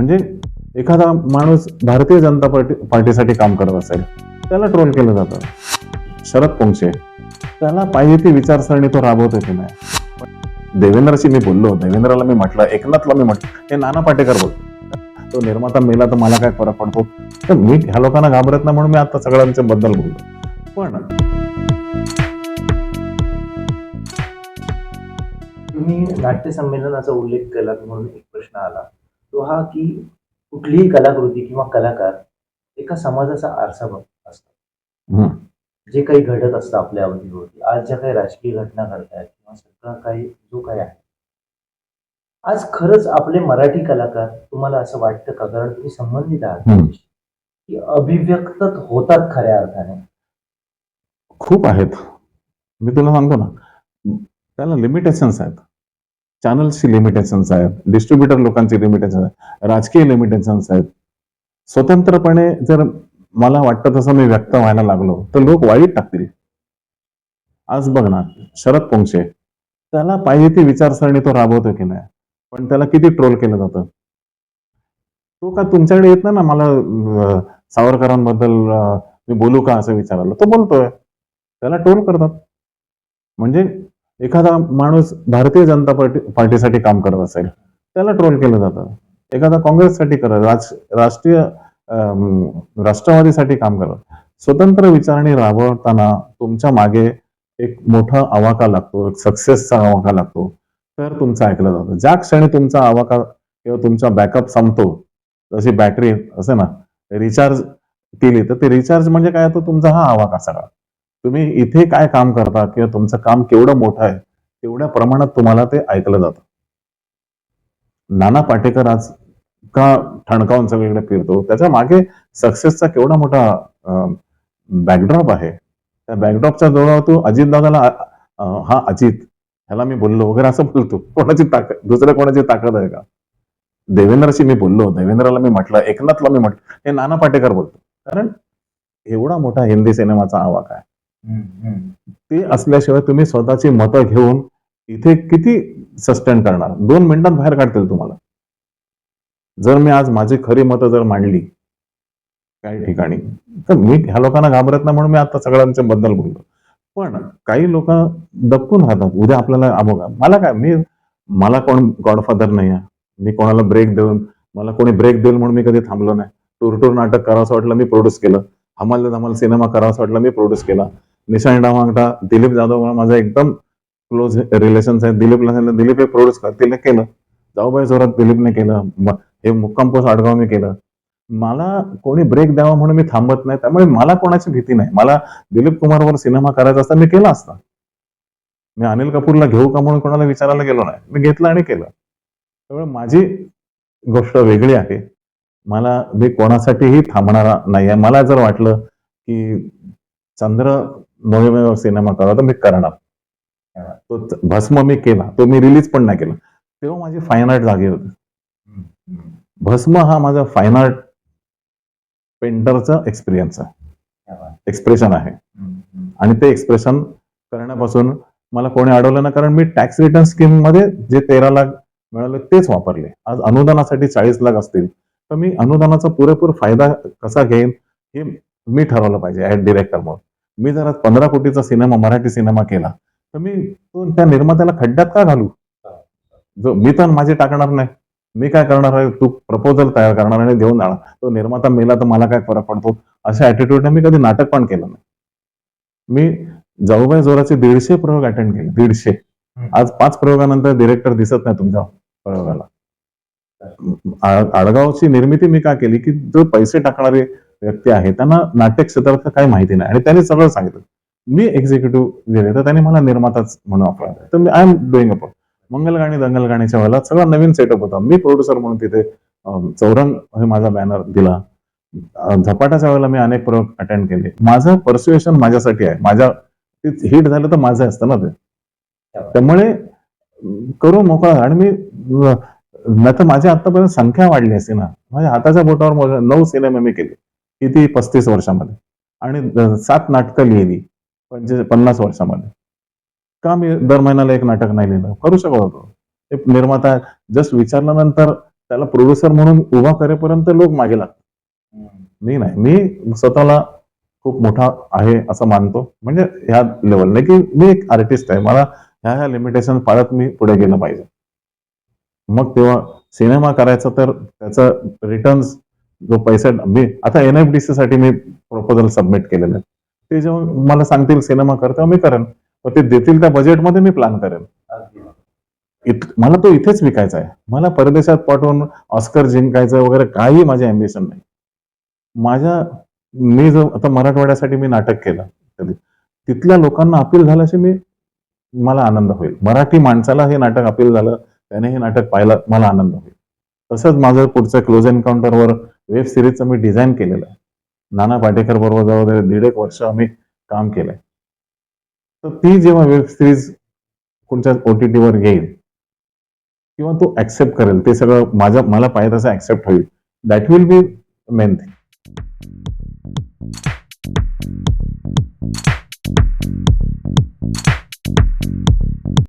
म्हणजे एखादा माणूस भारतीय जनता पार्टी पार्टीसाठी काम करत असेल त्याला ट्रोल केलं जातं. शरद पोंक्षे त्याला पाहिजे ती विचारसरणी तो राबवतो की नाही. देवेंद्रशी मी बोललो देवेंद्रला मी म्हटलं एकनाथला मी म्हटलं हे नाना पाटेकर बोलतो तो निर्माता मेला तर मला काय फरक पडतो? तर मी ह्या लोकांना घाबरत नाही म्हणून मी आता सगळ्यांच्या बद्दल बोललो. पण तुम्ही नाट्य संमेलनाचा उल्लेख केला म्हणून एक प्रश्न आला. तो हा की कुठलीही कलाकृती किंवा कलाकार एका समाजाचा आरसा बघ असतो. जे काही घडत असतं आपल्या अवतीभोवती आज ज्या काही राजकीय घटना घडत आहेत किंवा सगळं काही जो काही आहे आज खरंच आपले मराठी कलाकार तुम्हाला असं वाटतं का? कारण तुम्ही संबंधित आहात. की अभिव्यक्त होतात खऱ्या अर्थाने. खूप आहेत. मी तुला सांगतो ना त्याला लिमिटेशन्स आहेत. चॅनल्सची लिमिटेशन्स आहेत. डिस्ट्रीब्युटर लोकांची लिमिटेशन आहेत. राजकीय लिमिटेशन्स आहेत. स्वतंत्रपणे जर मला वाटतं तसं मी व्यक्त व्हायला लागलो तर लोक वाईट टाकतील. आज बघ ना शरद पोंक्षे त्याला पाहिजे ती विचारसरणी तो राबवतो की नाही? पण त्याला किती ट्रोल केलं जातं? तो का तुमच्याकडे येत नाही ना मला सावरकरांबद्दल मी बोलू का असं विचारलं तो बोलतोय. त्याला ट्रोल करतात. म्हणजे एखादा माणूस भारतीय जनता पार्टी पार्टीसाठी काम करत असेल त्याला ट्रोल केलं जातं. एखादा काँग्रेससाठी करत राज राष्ट्रीय राष्ट्रवादीसाठी काम करत. स्वतंत्र विचारणी राबवताना तुमच्या मागे एक मोठा आवाका लागतो एक सक्सेसचा आवाका लागतो. तर तुमचं ऐकलं जातं. ज्या क्षणी तुमचा आवाका किंवा तुमचा बॅकअप संपतो जशी बॅटरी असे ना रिचार्ज केली तर ते रिचार्ज म्हणजे काय? तर तुमचा हा आवाका सगळा. तुम्ही इथे काय काम करता किंवा तुमचं काम केवढं मोठं आहे तेवढ्या प्रमाणात तुम्हाला ते ऐकलं जातं. नाना पाटेकर आज का ठणकावून सगळीकडे फिरतो. त्याच्यामागे सक्सेसचा केवढा मोठा बॅकड्रॉप आहे. त्या बॅकड्रॉपच्या जवळ तो अजितदादाला हा अजित ह्याला मी बोललो वगैरे असं बोलतो. कोणाची ताकद दुसऱ्या कोणाची ताकद आहे का? देवेंद्रशी मी बोललो. देवेंद्रला मी म्हटलं एकनाथला मी म्हटलं. हे नाना पाटेकर बोलतो. कारण एवढा मोठा हिंदी सिनेमाचा आवाक आहे. ते असल्याशिवाय तुम्ही स्वतःची मतं घेऊन इथे किती सस्टेन करणार? दोन मिनिटात बाहेर काढतील तुम्हाला. जर मी आज माझी खरी मतं जर मांडली काही ठिकाणी तर मी ह्या लोकांना घाबरत नाही म्हणून मी आता सगळ्यांच्या बद्दल बोलतो. पण काही लोक दबकून राहतात. उद्या आपल्याला अमुक मला काय मी मला कोण गॉडफादर नाही आहे. मी कोणाला ब्रेक देऊन मला कोणी ब्रेक देईल म्हणून मी कधी थांबलो नाही. टूर टूर नाटक करावं वाटलं मी प्रोड्यूस केलं. हमाल धमाल सिनेमा करावासा वाटला मी प्रोड्यूस केला. निशाण डावांगटा दिलीप जाधव माझा एकदम क्लोज रिलेशन्स आहे. दिलीपला सांगितलं दिलीप हे प्रोड्यूस करतील केलं. जाऊबाई जोरात दिलीपने केलं. हे मुक्काम पोस्ट आडगाव मी केलं. मला कोणी ब्रेक द्यावा म्हणून मी थांबत नाही. त्यामुळे मला कोणाची भीती नाही. मला दिलीप कुमारवर सिनेमा करायचा असता मी केला असता. मी अनिल कपूरला घेऊ का म्हणून कोणाला विचारायला गेलो नाही. मी घेतलं आणि केलं. त्यामुळे माझी गोष्ट वेगळी आहे. मला मी कोणासाठीही थांबणारा नाही आहे मला जर वाटलं की चंद्र नोव्हेंबर सिनेमा करा तर मी करणार. तो भस्म मी केला तो मी रिलीज पण नाही केला. तेव्हा माझी फाईन आर्ट जागी होती. भस्म हा माझा फाईन आर्ट पेंटरचा एक्सपिरियन्स आहे. एक्सप्रेशन आहे. आणि ते एक्सप्रेशन करण्यापासून मला कोणी अडवलं ना कारण मी टॅक्स रिटर्न स्कीममध्ये जे तेरा लाख मिळाले तेच वापरले. आज अनुदानासाठी चाळीस लाख असतील तर मी अनुदानाचा पुरेपूर फायदा कसा घेईन हे मी ठरवलं पाहिजे ऍड डिरेक्टर म्हणून. मी जर आज पंधरा कोटीचा सिनेमा मराठी सिनेमा केला तर मी तो त्या निर्मात्याला खड्ड्यात का घालू? जो मी तर माझे टाकणार नाही. मी काय करणार आहे? तू प्रपोजल तयार करणार आणि देऊन जाणार. तो निर्माता मेला तर मला काय फरक पडतो? अशा ऍटिट्यूडने मी कधी नाटक पण केलं नाही. मी जाऊबाई जोराचे दीडशे प्रयोग अटेंड केले. दीडशे. आज पाच प्रयोगानंतर डिरेक्टर दिसत नाही तुमच्या प्रयोगाला. आडगावची निर्मिती मी का केली? की जो पैसे टाकणारे व्यक्ती आहे त्यांना नाट्य क्षेत्रात काही माहिती नाही. आणि त्यांनी सगळं सांगितलं. मी एक्झिक्युटिव्ह गेले तर त्यांनी मला निर्माताच म्हणून वापरला तर मी आय एम डुईंग अप मंगल गाणी दंगल गाणीच्या वेळेला सगळा नवीन सेटअप होता. मी प्रोड्युसर म्हणून तिथे चौरंग हे माझा बॅनर दिला. झपाट्याच्या वेळेला मी अनेक प्रयोग अटेंड केले. माझं पर्स्युएशन माझ्यासाठी आहे. माझ्या हिट झालं तर माझं असतं ना ते. त्यामुळे करू मोकळा. आणि मी नाही तर माझी आतापर्यंत संख्या वाढली असते ना. माझ्या हाताच्या बोटावर नऊ सिनेमे मी केले. किती पस्तीस वर्षामध्ये. आणि सात नाटकं लिहिली पंचे पन्नास वर्षामध्ये. का मी दर महिन्याला एक नाटक नाही लिहिलं? करू शकत होतो. एक निर्माता जस्ट विचारल्यानंतर त्याला प्रोड्युसर म्हणून उभा करेपर्यंत लोक मागे लागतात. मी नाही. मी स्वतःला खूप मोठा आहे असं मानतो. म्हणजे ह्या लेवलने की मी एक आर्टिस्ट आहे. मला ह्या ह्या लिमिटेशन पाळत मी पुढे गेलं पाहिजे. मग तेव्हा सिनेमा करायचा तर त्याचा रिटर्न्स जो पैसा मी आता एन एफ डी सी साठी मी प्रपोजल सबमिट केलेलं आहे. ते जेव्हा मला सांगतील सिनेमा कर तेव्हा मी करेन मग ते देतील त्या बजेटमध्ये मी प्लॅन करेन. इत, मला तो इथेच विकायचा आहे. मला परदेशात पाठवून ऑस्कर जिंकायचं वगैरे काही माझे अम्बिशन नाही. माझ्या मी जो आता मराठवाड्यासाठी मी नाटक केलं. कधी तिथल्या लोकांना अपील झाल्याशी मी मला आनंद होईल. मराठी माणसाला हे नाटक अपील झालं त्याने हे नाटक पाहिलं मला आनंद होईल. तसंच माझं पुढचं क्लोज एन्काउंटरवर वेब सिरीजचं मी डिझाईन केलेलं आहे. नाना पाटेकर बरोबर जवळ दीड एक वर्ष आम्ही काम केलंय. तर ती जेव्हा वेब सिरीज कोणत्या ओ टी टीवर येईल किंवा तो ऍक्सेप्ट करेल ते सगळं माझ्या मला पाहिजे तसं ऍक्सेप्ट होईल. That will be main thing